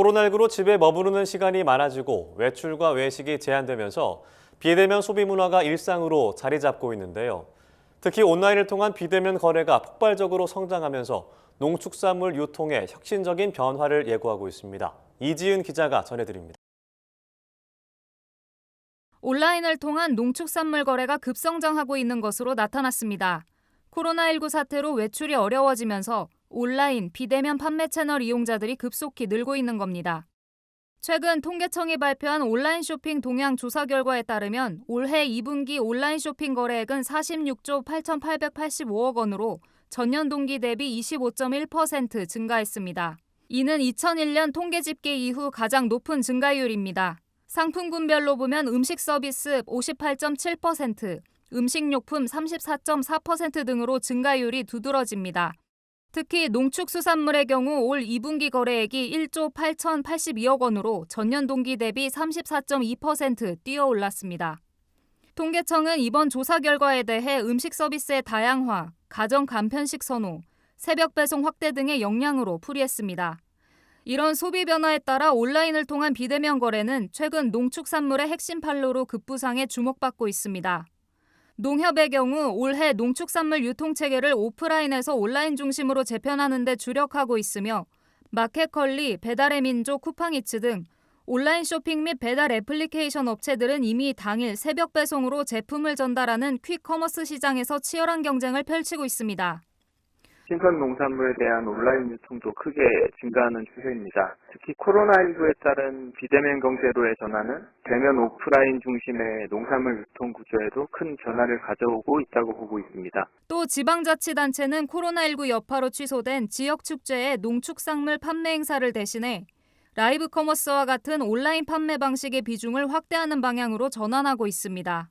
코로나19로 집에 머무르는 시간이 많아지고 외출과 외식이 제한되면서 비대면 소비 문화가 일상으로 자리 잡고 있는데요. 특히 온라인을 통한 비대면 거래가 폭발적으로 성장하면서 농축산물 유통에 혁신적인 변화를 예고하고 있습니다. 이지은 기자가 전해드립니다. 온라인을 통한 농축산물 거래가 급성장하고 있는 것으로 나타났습니다. 코로나19 사태로 외출이 어려워지면서 온라인, 비대면 판매 채널 이용자들이 급속히 늘고 있는 겁니다. 최근 통계청이 발표한 온라인 쇼핑 동향 조사 결과에 따르면 올해 2분기 온라인 쇼핑 거래액은 46조 8,885억 원으로 전년 동기 대비 25.1% 증가했습니다. 이는 2001년 통계 집계 이후 가장 높은 증가율입니다. 상품군별로 보면 음식 서비스 58.7%, 음식료품 34.4% 등으로 증가율이 두드러집니다. 특히 농축수산물의 경우 올 2분기 거래액이 1조 8,082억 원으로 전년 동기 대비 34.2% 뛰어올랐습니다. 통계청은 이번 조사 결과에 대해 음식 서비스의 다양화, 가정 간편식 선호, 새벽 배송 확대 등의 역량으로 풀이했습니다. 이런 소비 변화에 따라 온라인을 통한 비대면 거래는 최근 농축산물의 핵심 판로로 급부상해 주목받고 있습니다. 농협의 경우 올해 농축산물 유통 체계를 오프라인에서 온라인 중심으로 재편하는 데 주력하고 있으며 마켓컬리, 배달의 민족, 쿠팡이츠 등 온라인 쇼핑 및 배달 애플리케이션 업체들은 이미 당일 새벽 배송으로 제품을 전달하는 퀵커머스 시장에서 치열한 경쟁을 펼치고 있습니다. 신선 농산물에 대한 온라인 유통도 크게 증가하는 추세입니다. 특히 코로나19에 따른 비대면 경제로의 전환은 대면 오프라인 중심의 농산물 유통 구조에도 큰 변화를 가져오고 있다고 보고 있습니다. 또 지방자치단체는 코로나19 여파로 취소된 지역 축제의 농축산물 판매 행사를 대신해 라이브 커머스와 같은 온라인 판매 방식의 비중을 확대하는 방향으로 전환하고 있습니다.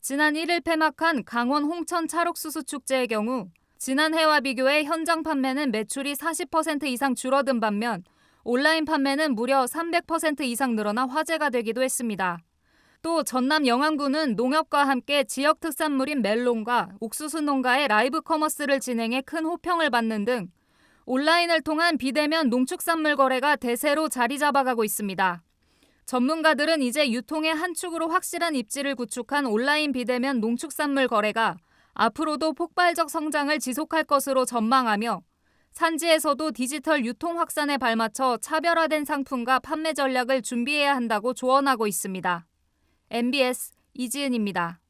지난 1일 폐막한 강원 홍천 찰옥수수 축제의 경우 지난해와 비교해 현장 판매는 매출이 40% 이상 줄어든 반면 온라인 판매는 무려 300% 이상 늘어나 화제가 되기도 했습니다. 또 전남 영암구는 농협과 함께 지역 특산물인 멜론과 옥수수 농가의 라이브 커머스를 진행해 큰 호평을 받는 등 온라인을 통한 비대면 농축산물 거래가 대세로 자리 잡아가고 있습니다. 전문가들은 이제 유통의 한 축으로 확실한 입지를 구축한 온라인 비대면 농축산물 거래가 앞으로도 폭발적 성장을 지속할 것으로 전망하며 산지에서도 디지털 유통 확산에 발맞춰 차별화된 상품과 판매 전략을 준비해야 한다고 조언하고 있습니다. MBS 이지은입니다.